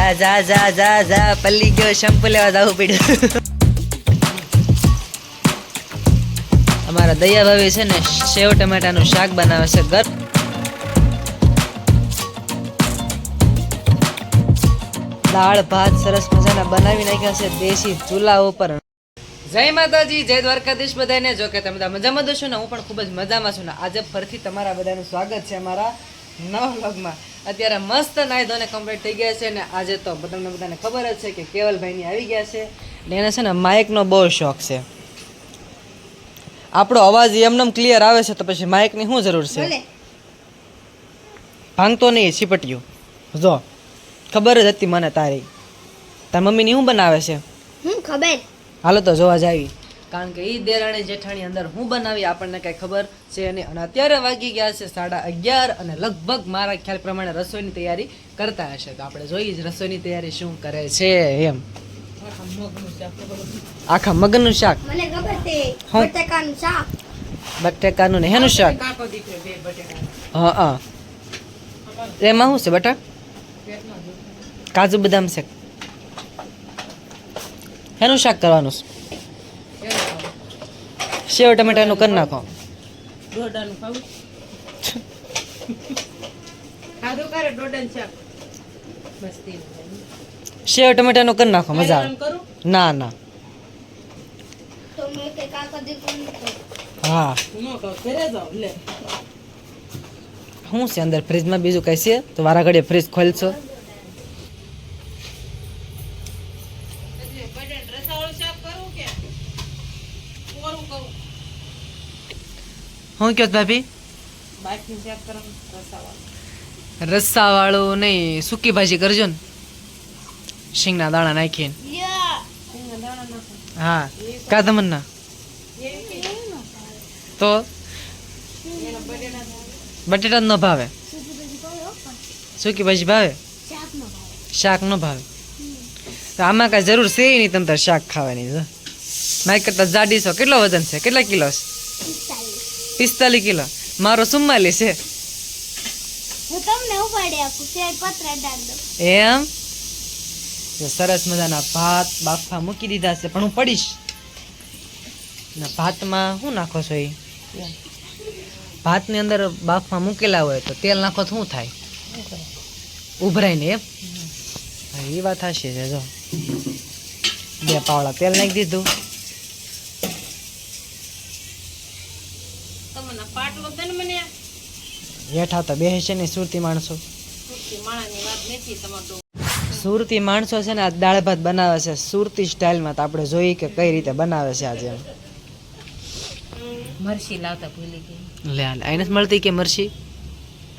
જા જા જા જા જા, પલ્લી ગયો, શેમ્પુ લેવા જવું પડ્યું. અમારા દયા ભાભી છે ને, સેવ ટમેટાનું શાક બનાવે છે ઘર. દાળ, ભાત સરસ મજાના બનાવી નાખ્યા છે દેશી ચૂલા ઉપર. જય માતાજી, જય દ્વારકાધીશ બધાને જો કે તમે બધા મજામાં દો છો ને, હું પણ ખૂબ જ મજામાં છું ને. આજે ફરીથી તમારા બધાનું સ્વાગત છે અમારા નવ વ્લોગમાં. અત્યારે મસ્ત નાહી ધોને કમ્પ્લીટ થઈ ગયા છે ને આજે તો તમને બધાને ખબર જ છે કે કેવલભાઈની આવી ગયા છે ને એને છે ને માઇકનો બહુ શોખ છે. આપણો અવાજ એમનેમ ક્લિયર આવે છે તો પછી માઇકની શું જરૂર છે? ભાંગતો નહીં છીપટ્યું. જો ખબર જ હતી મને તારી. તાર મમ્મીની શું બનાવે છે? હું ખબર. હાલો તો જોવા જાવી કારણ કે એ દેરાણી જેઠાણી અંદર હું બનાવી આપણને કાંઈ ખબર છે નહીં. અને અત્યારે વાગી ગયા છે સાડા અગિયાર અને લગભગ મારા ખ્યાલ પ્રમાણે રસોઈની તૈયારી કરતા હશે. તો આપણે જોઈએ જ રસોઈની તૈયારી શું કરે છે એમ. આખા મગનું શાક. મને ખબર છે બટેકાનું બટાકાનું શાક. બટેકાનું ને હેનું શાક? હા હા. એમાં શું છે બટા? કાજુ બદામ છે. હેનું શાક કરવાનું છે. સેવ ટમેટાનું કરી નાખો. દોડાનું ખાવું? ખાધું કરે દોડાનું શાક. મસ્તી. સેવ ટમેટાનું કરી નાખો મજા આવે. ના ના. તો મેં કે કાકા દીકરું હા. શું છે અંદર ફ્રીજમાં બીજું કઈ છે? તો વારા ઘડીએ ફ્રીજ ખોલશો. શું કહો ભાભી? રસ્સાવાળું નહીં સૂકી ભાજી કરજો ને. શીંગના દાણા નાખીને. હા કા તમન્ના તો? બટેટા ન ભાવે. સૂકી ભાજી ભાવે શાક નો ભાવે. તો આમાં કાંઈ જરૂર છે નહીં તમ તાર શાક ખાવાની જો. મારી કરતા જાડી છો. કેટલો વજન છે? કેટલા કિલો છે? પિસ્તાલીસ કિલો. મારો ચુમ્માલીસ છે. હું તમને ઉપાડી આપું તે પત્ર ડાળ એમ? સરસ મજાના ભાત બાફા મૂકી દીધા છે પણ હું પડીશ. ને ભાતમાં શું નાખો છો એ? ભાતની અંદર બાફમાં મૂકેલા હોય તો તેલ નાખો તો શું થાય? ઉભરાઈને એમ? એ વાત હશે જો. બે પાવડા તેલ નાખી દીધું. તમને પાટલો દે મને. હેઠા તો બેસે છે ને સુરતી માણસો. સુરતી માણાની વાત નથી તમારો. સુરતી માણસો છે ને આ દાળ ભાત બનાવે છે. સુરતી સ્ટાઇલમાં તો આપણે જોઈએ કે કઈ રીતે બનાવે છે આજે. મરસી લાવતા ભૂલી ગઈ. લે આઈને જ મળતી કે મરસી?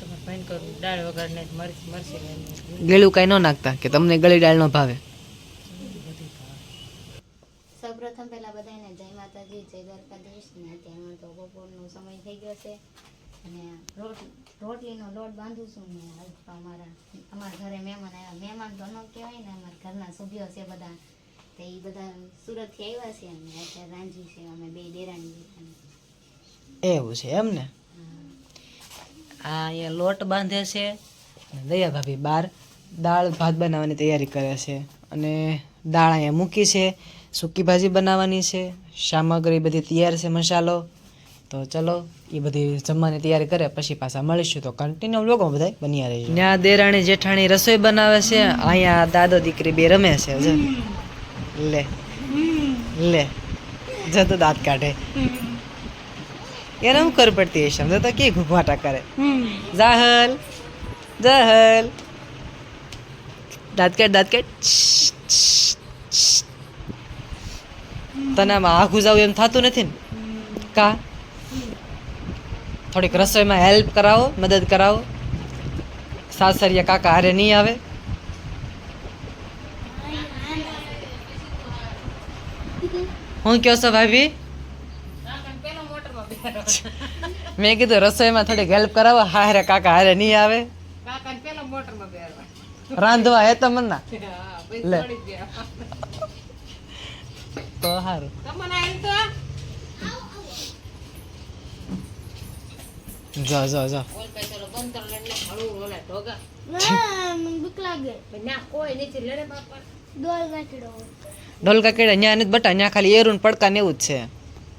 તમારે ભાઈ કરું દાળ વગર ને મરસી મરસી લઈને. ગળ્યું કાંઈ ન નાખતા કે તમને ગળી દાળ ન ભાવે. સૌપ્રથમ પહેલાં બધાને જય માતાજી જય દ્વારકાધીશ. ને અત્યારમાં તો બપોરનો સમય થઈ ગયો છે. અને રોટ રોટલીનો લોટ બાંધું છું ને અમારા અમારા ઘરે મહેમાન આવ્યા. મહેમાન તો ન કહેવાય ને અમારા ઘરના સભ્યો છે બધા. તો એ બધા સુરતથી આવ્યા છે અને અત્યારે રાંધી છે. અમે બે દેરાણી એવું છે એમ ને? આ અહીંયા લોટ બાંધે છે દયા ભાભી બાર દાળ ભાત બનાવવાની તૈયારી કરે છે. અને દાળ અહીંયા મૂકી છે. સૂકી ભાજી બનાવવાની છે, સામગ્રી બધી તૈયાર છે મસાલો. તો ચલો, એ બધી જમવાની તૈયારી કરે, પછી પાછા મળીશું. તો કન્ટિન્યુ લોકો બધા બન્યા રહીશું ત્યાં દેરાણી જેઠાણી રસોઈ બનાવે છે, અહીંયા દાદો દીકરી બે રમે છે લે લે જતો દાંત કાઢે. એને હું કર પડતી હશે? સમજો તો કે ઘૂઘવાટા કરે. જાહલ જાહલ. દાંત કાઢ દાંત કાઢ. તને આમાં આઘું જાવ એમ થતું નથી ને? કા? થોડીક રસોઈમાં હેલ્પ કરાવો મદદ કરાવો. સાસરિયા કાકા હારે નહીં આવે? હું કયો છો ભાભી? મેં કીધું રસોઈમાં થોડીક હેલ્પ કરાવો હારે કાકા હારે નહીં આવે? રાંધવા હે તમને? હા પછી લે. તો સારું જો જો જો ઢોલકા કેળે ન્યા નથી બટા ન્યા ખાલી એરું ને પડકા ને એવું જ છે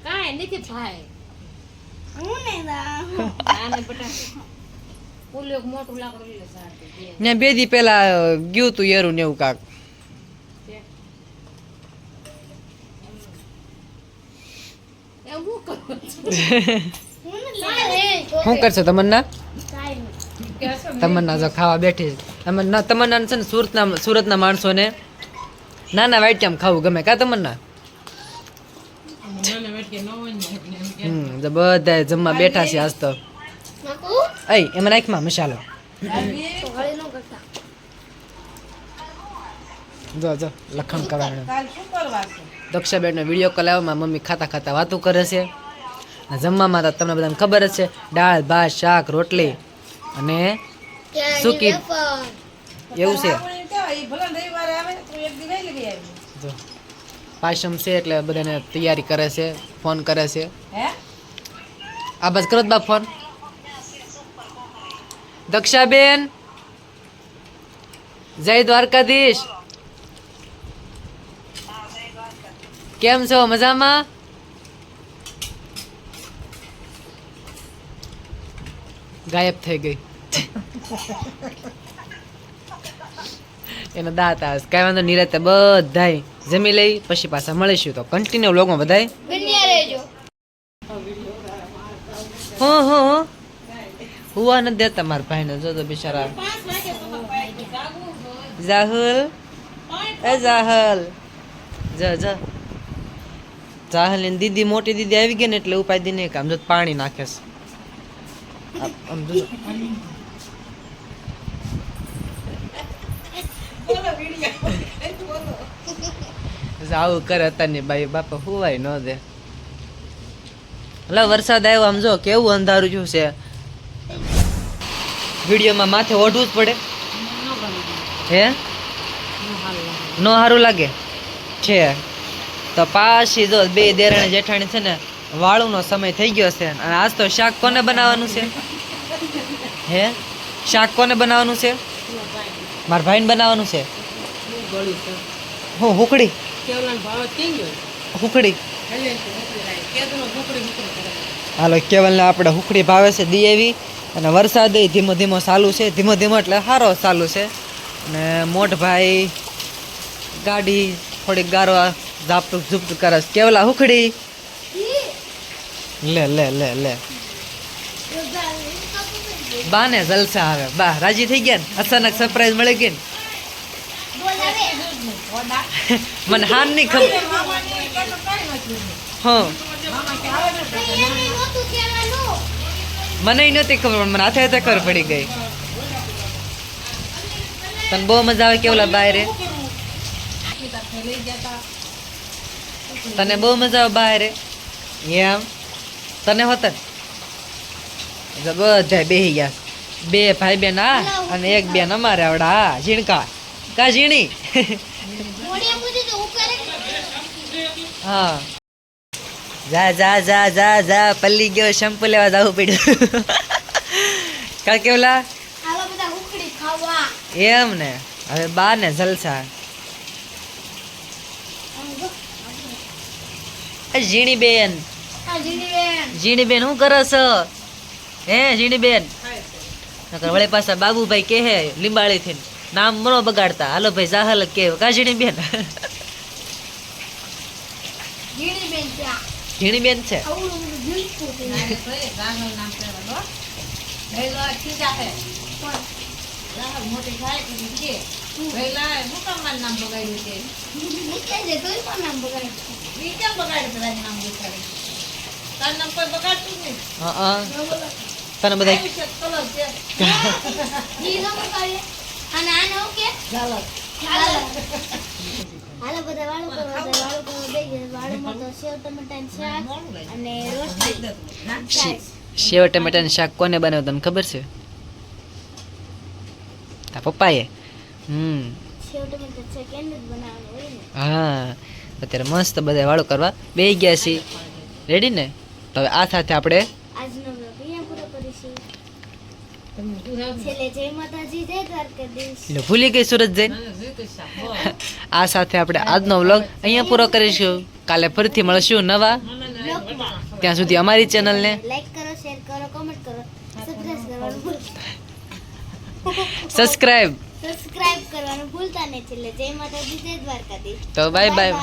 કાંઈ નથી ભાઈ હું ને આને બટા ઓલું એક મોટું લાકડું લઈ લે સારું બે દી પેલા ગયું તું એરું ને એવું કાક એવું હું કરું હું ને શું કરશો તમન્ના? તમન્ના જો ખાવા બેઠી છે. તમન્ના તમન્ના છે ને સુરતના સુરતના માણસોને નાના વાઈટિયામ ખાવું ગમે. કા તમન્ના? હમ બધા જમવા બેઠા છે આજ તો. અય એમાં નાખમાં મસાલો. તો હળી નો કરતા જો જો લખણ કરવાનું. દક્ષાબેનનો વીડિયો કોલ આવ્યો મમ્મી ખાતા ખાતા વાતો કરે છે. જમવામાં તો તમને બધાને ખબર જ છે દાળ ભાત શાક રોટલી અને સુકી. એવું છે. જો. છે એટલે બધાને તૈયારી કરે છે ફોન કરે છે. આ બસ કરો બા ફોન. દક્ષાબેન. જય દ્વારકાધીશ. કેમ છો? મજામાં? ગાયબ થઈ ગઈ. એનો દાંત આવે. કાંઈ વાંધો નિરાતે બધાય જમી લઈ પછી પાછા મળીશું. તો કન્ટિન્યુ લોગમાં બધાય. હું હું હુવા નથી દેતા મારા ભાઈને. જો તો બિચારા. જાહુલ. એ જાહલ. જ જ. જાહલની દીદી મોટી દીદી આવી ગઈ ને એટલે ઉપાય દી નહીં કામ જો પાણી નાખે છે. આમ- આમ આવું કરે અત્યારની બાઈ, બાપા હોવાય ન દે. એટલે વરસાદ આવ્યો, આમ જો, કેવું અંધારું થયું છે. વિડીયોમાં માથે ઓઢવું જ પડે. હે? નો સારું લાગે? છે. તો પાછી જો બે દેરાણી જેઠાણી છે ને વાળુનો સમય થઈ ગયો છે. અને આજ તો શાક કોને બનાવવાનું છે? હે? શાક કોને બનાવવાનું છે? મારા ભાઈને બનાવવાનું છે? હું, હુકડી. હુકડી. હાલો, કેવલને આપણે હુકડી ભાવે છે દી એવી, અને વરસાદ ધીમો ધીમો ચાલુ છે. ધીમો ધીમો એટલે સારો ચાલુ છે. અને મોટભાઈ ગાડી થોડીક ગારો ઝાપટુક ઝૂપટુક કરે કેવલા હુકડી? લે લે લે લે. બા ને જલસા આવે. બા, રાજી થઈ ગયા ને? અચાનક સરપ્રાઈઝ મળી ગઈ ને? મને હાન નહીં ખબર. હા. મને નથી ખબર, પણ મને હાથે હાથે ખબર પડી ગઈ. તને બહુ મજા આવે કેવલા બહાર તને બહુ મજા આવે બહાર એમ? તને હોત બધા બેહી ગયા. બે ભાઈ બેન આ અને એક બેન અમારે આવડા. ઝીણકા. કા ઝીણી? હા જા જા જા જા જા પલ્લી ગયો શેમ્પુ લેવા જવું પડ્યું. કા કેવલા? એમ ને. હવે બા ને જલસા ઝીણી બેન. આ જીડીબેન ઝીણી બેન શું કરો છો? હે જીણીબેન? નકર વળી પાછા બાબુભાઈ કે હે લીંબાળી થી નામ મનો બગાડતા. હાલો ભાઈ જાહલ કે કા ઝીણી બેન ઝીણી બેન છે? નામ બગાડ્યું છે? નામ બગાડ્યું. તને બધા હાલો બધા વાળું કરો વાળું કરો. બે ગયા તો સેવ ટમેટાનું શાક અને રોટલી. સેવ ટમેટાનું શાક કોને બનાવ્યું તને ખબર છે? તા પપ્પાએ? હમ. સેવ ટમેટાનું શાક એને જ બનાવવાનું હોય ને. હા. અત્યારે મસ્ત બધા વાળું કરવા બે ગયા છીએ રેડી ને? તો હવે આ સાથે આપણે આજનો vlog અહીંયા પૂરો કરીશું. છેલ્લે જય માતાજી જય દ્વારકાધીશ. એટલે ભૂલી ગઈ સુરત જૈન આ સાથે આપણે આજનો વ્લોગ અહીંયા પૂરો કરીશું. કાલે ફરીથી મળશું નવા. ત્યાં સુધી અમારી ચેનલને લાઈક કરો શેર કરો કોમેન્ટ કરો. સબસ્ક્રાઇબ સબસ્ક્રાઈબ સબસ્ક્રાઇબ કરવાનું ભૂલતા નહીં. છેલ્લે જય માતાજી જય દ્વારકાધીશ. તો બાય બાય